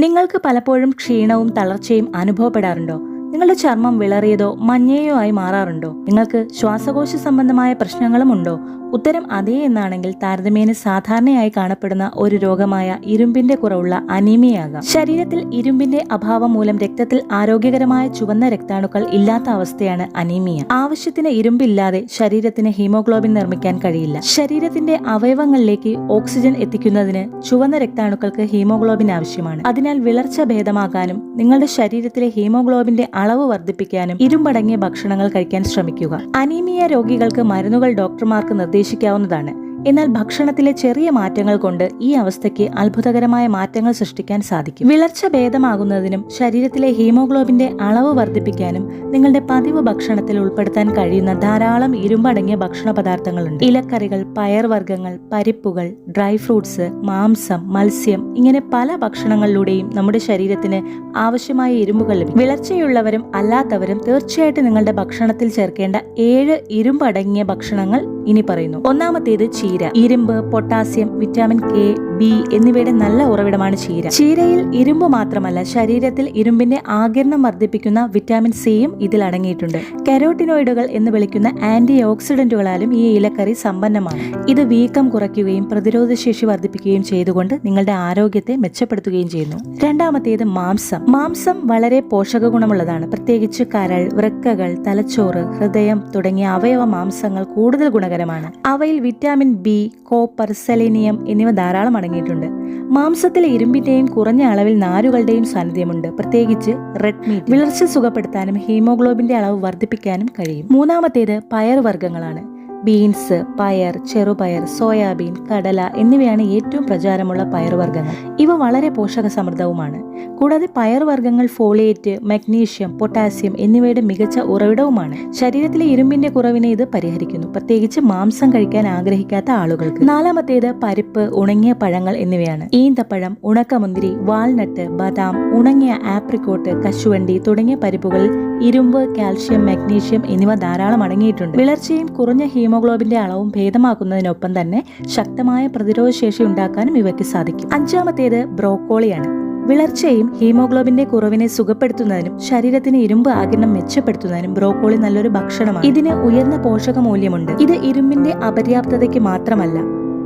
നിങ്ങൾക്ക് പലപ്പോഴും ക്ഷീണവും തളർച്ചയും അനുഭവപ്പെടാറുണ്ടോ? നിങ്ങളുടെ ചർമ്മം വിളറിയതോ മഞ്ഞയോ ആയി മാറാറുണ്ടോ? നിങ്ങൾക്ക് ശ്വാസകോശ സംബന്ധമായ പ്രശ്നങ്ങളും ഉണ്ടോ? ഉത്തരം അതേ എന്നാണെങ്കിൽ താരതമ്യേന സാധാരണയായി കാണപ്പെടുന്ന ഒരു രോഗമായ ഇരുമ്പിന്റെ കുറവുള്ള അനീമിയാകാം ശരീരത്തിൽ ഇരുമ്പിന്റെ അഭാവം മൂലം രക്തത്തിൽ ആരോഗ്യകരമായ ചുവന്ന രക്താണുക്കൾ ഇല്ലാത്ത അവസ്ഥയാണ് അനീമിയ. ആവശ്യത്തിന് ഇരുമ്പില്ലാതെ ശരീരത്തിന് ഹീമോഗ്ലോബിൻ നിർമ്മിക്കാൻ കഴിയില്ല. ശരീരത്തിന്റെ അവയവങ്ങളിലേക്ക് ഓക്സിജൻ എത്തിക്കുന്നതിന് ചുവന്ന രക്താണുക്കൾക്ക് ഹീമോഗ്ലോബിൻ ആവശ്യമാണ്. അതിനാൽ വിളർച്ച ഭേദമാക്കാനും നിങ്ങളുടെ ശരീരത്തിലെ ഹീമോഗ്ലോബിന്റെ അളവ് വർദ്ധിപ്പിക്കാനും ഇരുമ്പടങ്ങിയ ഭക്ഷണങ്ങൾ കഴിക്കാൻ ശ്രമിക്കുക. അനീമിയ രോഗികൾക്ക് മരുന്നുകൾ ഡോക്ടർമാർക്ക് നിർദ്ദേശിക്കാവുന്നതാണ്. എന്നാൽ ഭക്ഷണത്തിലെ ചെറിയ മാറ്റങ്ങൾ കൊണ്ട് ഈ അവസ്ഥയ്ക്ക് അത്ഭുതകരമായ മാറ്റങ്ങൾ സൃഷ്ടിക്കാൻ സാധിക്കും. വിളർച്ച ഭേദമാകുന്നതിനും ശരീരത്തിലെ ഹീമോഗ്ലോബിന്റെ അളവ് വർദ്ധിപ്പിക്കാനും നിങ്ങളുടെ പതിവ് ഭക്ഷണത്തിൽ ഉൾപ്പെടുത്താൻ കഴിയുന്ന ധാരാളം ഇരുമ്പടങ്ങിയ ഭക്ഷണ പദാർത്ഥങ്ങളുണ്ട് ഇലക്കറികൾ പയർവർഗങ്ങൾ പരിപ്പുകൾ ഡ്രൈ ഫ്രൂട്ട്സ് മാംസം മത്സ്യം ഇങ്ങനെ പല ഭക്ഷണങ്ങളിലൂടെയും നമ്മുടെ ശരീരത്തിന് ആവശ്യമായ ഇരുമ്പുകൾ ലഭിക്കും. വിളർച്ചയുള്ളവരും അല്ലാത്തവരും തീർച്ചയായിട്ടും നിങ്ങളുടെ ഭക്ഷണത്തിൽ ചേർക്കേണ്ട ഏഴ് ഇരുമ്പടങ്ങിയ ഭക്ഷണങ്ങൾ ഇനി പറയുന്നു. ഒന്നാമത്തേത് ചീര. ഇരുമ്പ് പൊട്ടാസ്യം വിറ്റാമിൻ കെ ബി എന്നിവയുടെ നല്ല ഉറവിടമാണ് ചീര. ചീരയിൽ ഇരുമ്പ് മാത്രമല്ല ശരീരത്തിൽ ഇരുമ്പിന്റെ ആകിരണം വർദ്ധിപ്പിക്കുന്ന വിറ്റാമിൻ സിയും ഇതിൽ അടങ്ങിയിട്ടുണ്ട്. കരോട്ടിനോയിഡുകൾ എന്ന് വിളിക്കുന്ന ആന്റി ഓക്സിഡന്റുകളാലും ഈ ഇലക്കറി സമ്പന്നമാണ്. ഇത് വീക്കം കുറയ്ക്കുകയും പ്രതിരോധശേഷി വർദ്ധിപ്പിക്കുകയും ചെയ്തുകൊണ്ട് നിങ്ങളുടെ ആരോഗ്യത്തെ മെച്ചപ്പെടുത്തുകയും ചെയ്യുന്നു. രണ്ടാമത്തേത് മാംസം. മാംസം വളരെ പോഷക ഗുണമുള്ളതാണ് പ്രത്യേകിച്ച് കരൾ വൃക്കകൾ തലച്ചോറ് ഹൃദയം തുടങ്ങിയ അവയവ മാംസങ്ങൾ കൂടുതൽ ഗുണകരമാണ്. അവയിൽ വിറ്റാമിൻ ബി കോപ്പർ സെലീനിയം എന്നിവ ധാരാളം അടങ്ങിയിട്ടുണ്ട്. മാംസത്തിലെ ഇരുമ്പിന്റെയും കുറഞ്ഞ അളവിൽ നാരുകളുടെയും സാന്നിധ്യമുണ്ട്. പ്രത്യേകിച്ച് റെഡ് മീറ്റ് വിളർച്ച സുഖപ്പെടുത്താനും ഹീമോഗ്ലോബിന്റെ അളവ് വർദ്ധിപ്പിക്കാനും കഴിയും. മൂന്നാമത്തേത് പയർവർഗങ്ങളാണ് ബീൻസ് പയർ ചെറുപയർ സോയാബീൻ കടല എന്നിവയാണ് ഏറ്റവും പ്രചാരമുള്ള പയർവർഗങ്ങൾ ഇവ വളരെ പോഷക സമൃദ്ധവുമാണ് കൂടാതെ പയർവർഗങ്ങൾ ഫോളിയേറ്റ് മഗ്നീഷ്യം പൊട്ടാസ്യം എന്നിവയുടെ മികച്ച ഉറവിടവുമാണ്. ശരീരത്തിലെ ഇരുമ്പിന്റെ കുറവിനെ ഇത് പരിഹരിക്കുന്നു. പ്രത്യേകിച്ച് മാംസം കഴിക്കാൻ ആഗ്രഹിക്കാത്ത ആളുകൾക്ക്. നാലാമത്തേത് പരിപ്പ് ഉണങ്ങിയ പഴങ്ങൾ എന്നിവയാണ്. ഈന്തപ്പഴം ഉണക്കമുന്തിരി വാൾനട്ട് ബദാം ഉണങ്ങിയ ആപ്രിക്കോട്ട് കശുവണ്ടി തുടങ്ങിയ പരിപ്പുകളിൽ ഇരുമ്പ് കാൽഷ്യം മഗ്നീഷ്യം എന്നിവ ധാരാളം അടങ്ങിയിട്ടുണ്ട്. വിളർച്ചയും കുറഞ്ഞ ഹീമോഗ്ലോബിന്റെ അളവും ഭേദമാക്കുന്നതിനൊപ്പം തന്നെ ശക്തമായ പ്രതിരോധശേഷി ഉണ്ടാക്കാനും ഇവയ്ക്ക് സാധിക്കും. അഞ്ചാമത്തേത് ബ്രോക്കോളിയാണ്. വിളർച്ചയും ഹീമോഗ്ലോബിന്റെ കുറവിനെ സുഖപ്പെടുത്തുന്നതിനും ശരീരത്തിന് ഇരുമ്പ് ആകിരണം മെച്ചപ്പെടുത്തുന്നതിനും ബ്രോക്കോളി നല്ലൊരു ഭക്ഷണമാണ്. ഇതിന് ഉയർന്ന പോഷക മൂല്യമുണ്ട് ഇത് ഇരുമ്പിന്റെ അപര്യാപ്തതയ്ക്ക് മാത്രമല്ല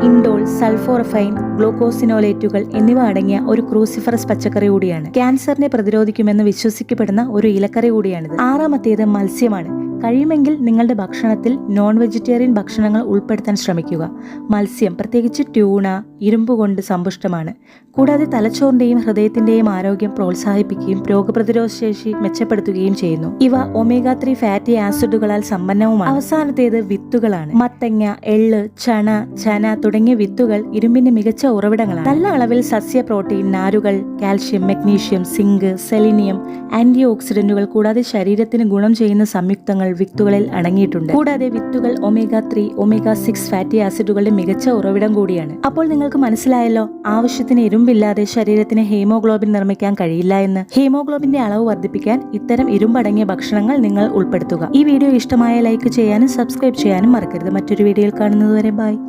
ഇൻഡോൾ സൾഫോറഫൈൻ ഗ്ലൂക്കോസിനോലേറ്റുകൾ എന്നിവ അടങ്ങിയ ഒരു ക്രൂസിഫറസ് പച്ചക്കറി കൂടിയാണ്. ക്യാൻസറിനെ പ്രതിരോധിക്കുമെന്ന് വിശ്വസിക്കപ്പെടുന്ന ഒരു ഇലക്കറി കൂടിയാണിത്. ആറാമത്തേത് മത്സ്യമാണ്. കഴിയുമെങ്കിൽ നിങ്ങളുടെ ഭക്ഷണത്തിൽ നോൺ വെജിറ്റേറിയൻ ഭക്ഷണങ്ങൾ ഉൾപ്പെടുത്താൻ ശ്രമിക്കുക. മത്സ്യം പ്രത്യേകിച്ച് ട്യൂണ ഇരുമ്പ് കൊണ്ട് സമ്പുഷ്ടമാണ്. കൂടാതെ തലച്ചോറിന്റെയും ഹൃദയത്തിന്റെയും ആരോഗ്യം പ്രോത്സാഹിപ്പിക്കുകയും രോഗപ്രതിരോധ ശേഷി മെച്ചപ്പെടുത്തുകയും ചെയ്യുന്നു. ഇവ ഒമേഗ ത്രീ ഫാറ്റി ആസിഡുകളാൽ സമ്പന്നവുമാണ്. അവസാനത്തേത് വിത്തുകളാണ്. മത്തങ്ങ എള്ള് ചണ ചന തുടങ്ങിയ വിത്തുകൾ ഇരുമ്പിന്റെ മികച്ച ഉറവിടങ്ങളാണ്. നല്ല അളവിൽ സസ്യ പ്രോട്ടീൻ നാരുകൾ calcium magnesium zinc selenium anti ഓക്സിഡന്റുകൾ കൂടാതെ ശരീരത്തിന് ഗുണം ചെയ്യുന്ന സംയുക്തങ്ങൾ വിത്തുകളിൽ അടങ്ങിയിട്ടുണ്ട്. കൂടാതെ വിത്തുകൾ omega three omega six fatty ആസിഡുകളുടെ മികച്ച ഉറവിടം കൂടിയാണ്. അപ്പോൾ നിങ്ങൾക്ക് മനസ്സിലായല്ലോ ആവശ്യത്തിന് ഇരുമ്പില്ലാതെ ശരീരത്തിന് ഹീമോഗ്ലോബിൻ നിർമ്മിക്കാൻ കഴിയില്ല എന്ന്. ഹീമോഗ്ലോബിന്റെ അളവ് വർദ്ധിപ്പിക്കാൻ ഇത്തരം ഇരുമ്പടങ്ങിയ ഭക്ഷണങ്ങൾ നിങ്ങൾ ഉൾപ്പെടുത്തുക. ഈ വീഡിയോ ഇഷ്ടമായ ലൈക്ക് ചെയ്യാനും സബ്സ്ക്രൈബ് ചെയ്യാനും മറക്കരുത്. മറ്റൊരു വീഡിയോയിൽ കാണുന്നതുവരെ ബൈ.